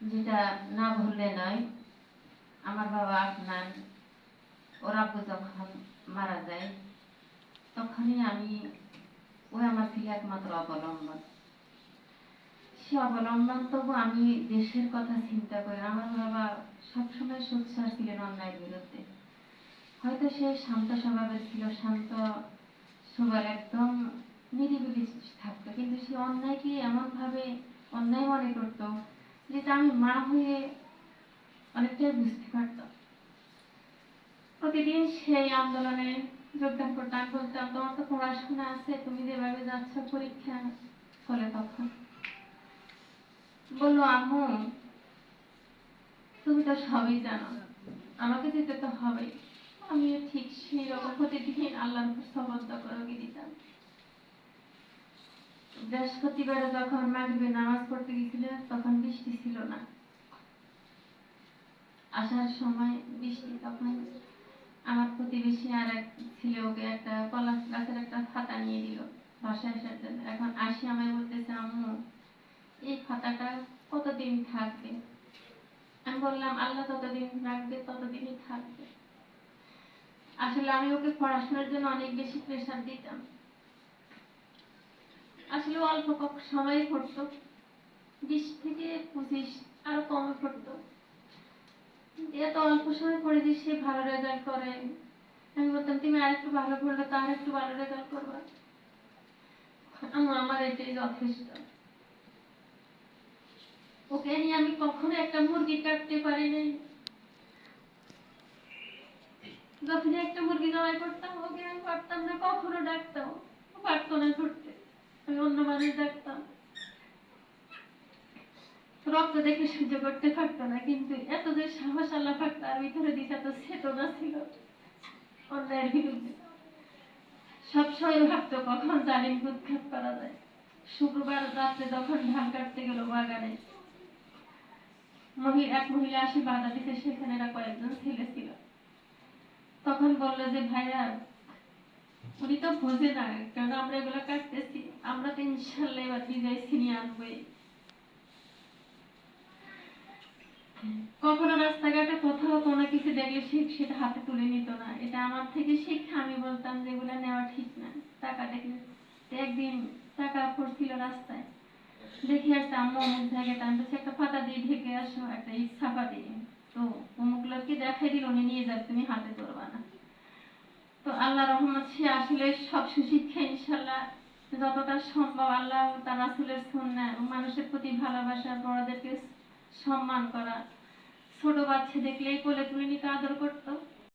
যেটা না ভুললে নয়, আমার বাবা আপনার ওর আব্বু যখন মারা যায়, তখনই আমি ওই আমার থেকে একমাত্র অবলম্বন। সে অবলম্বন তবু আমি দেশের কথা চিন্তা করি আমার বাবা সবসময় সোচ্চার ছিলেন অন্যায়ের বিরুদ্ধে। হয়তো সে শান্ত স্বভাবের ছিল, শান্ত সবার একদম নিরিবিলি থাকতো, কিন্তু সে অন্যায়কে এমনভাবে অন্যায় মনে করতো যেটা আমি মা হয়ে অনেকটাই বুঝতে পারতাম। প্রতিদিন সেই আন্দোলনে যোগদান করতাম, বলতাম, তোমার তো পড়াশোনা আছে, তুমি যেভাবে যাচ্ছ পরীক্ষা হলে তখন। বলল, আম্মু, তুমি তো সবই জানো, আমাকে যেতে তো হবেই। আমিও ঠিক সেই রকম প্রতিদিন আল্লাহর উপর সবদ্ধ করে দিতাম। বৃহস্পতিবারে যখন মাগরিবে নামাজ পড়তে গেছিল, তখন বৃষ্টি ছিল না। আসার সময় বৃষ্টি, তখন আমার প্রতিবেশী আর এক ছেলে ওকে একটা কলা গাছের একটা ছাতা নিয়ে দিল বাসায় আসার জন্য। এখন আসি আমায় বলতেছে, আম্মু, এই খাতাটা কতদিন থাকবে? আমি বললাম, আল্লাহ ততদিন রাখবে, ততদিনই থাকবে। আসলে আমি ওকে পড়াশোনার জন্য অনেক বেশি প্রেশার দিতাম। আসলে অল্প সময় পড়তো। বিশ থেকে পঁচিশ আরও কমে পড়তো। এত অল্প সময় পড়ে যে সে ভালো রেজাল্ট করে। আমি বলতাম, তুমি আরেকটু ভালো পড়লে তো আরেকটু ভালো রেজাল্ট করবা। আমার এটাই যথেষ্ট। ওকে নিয়ে আমি কখনো একটা মুরগি কাটতে পারি নাই। যখন একটা মুরগি জবাই করতাম, ওকে আমি পারতাম না, কখনো ডাকতাম। পারতো না আমি অন্য মানুষ ডাকতাম রক্ত দেখে সহ্য করতে পারতো না, কিন্তু এত যে সাহস আল্লাহ পাক তার ভিতরে দিতে এত চেতনা ছিল অন্যায়ের বিরুদ্ধে। সবসময় ভাবতো, কখন জালিম উৎখাত করা যায়। শুক্রবার রাত্রে যখন ধান কাটতে গেল বাগানে। এক মহিলা আসে বাধা দিতে, সেখানে কয়েকজন ছেলে ছিল। তখন বলল যে, ভাইয়া, উনি তো বোঝে না কারণ আমরা এগুলো কাটতেছি? আমরা তো ইনশাল্লাহ এবার বিজয় ছিনিয়ে আনবোই কখনো রাস্তাঘাটে কোথাও কোনো কিছু দেখলে সে সেটা হাতে তুলে নিত না। এটা আমার থেকে শিক্ষা, আমি বলতাম যে এগুলো নেওয়া ঠিক না। টাকা দেখলে একদিন টাকা পড়ছিল রাস্তায়। দেখি একটা আম্মু অমুক আমি বলছি একটা পাতা দিয়ে ঢেকে আসো একটা ইট ছাপা দিয়ে। তো অমুক লোককে দেখাই দিল, উনি নিয়ে যাবে, তুমি হাতে ধরবা না। তো আল্লাহ রহমত, সে আসলে সব সুশিক্ষা ইনশাল্লাহ যতটা সম্ভব আল্লাহ তার রাসুলের সুন্না মানুষের প্রতি ভালোবাসা, বড়দেরকে সম্মান করা। ছোট বাচ্চা দেখলেই কোলে তুলে নিতে আদর করতো।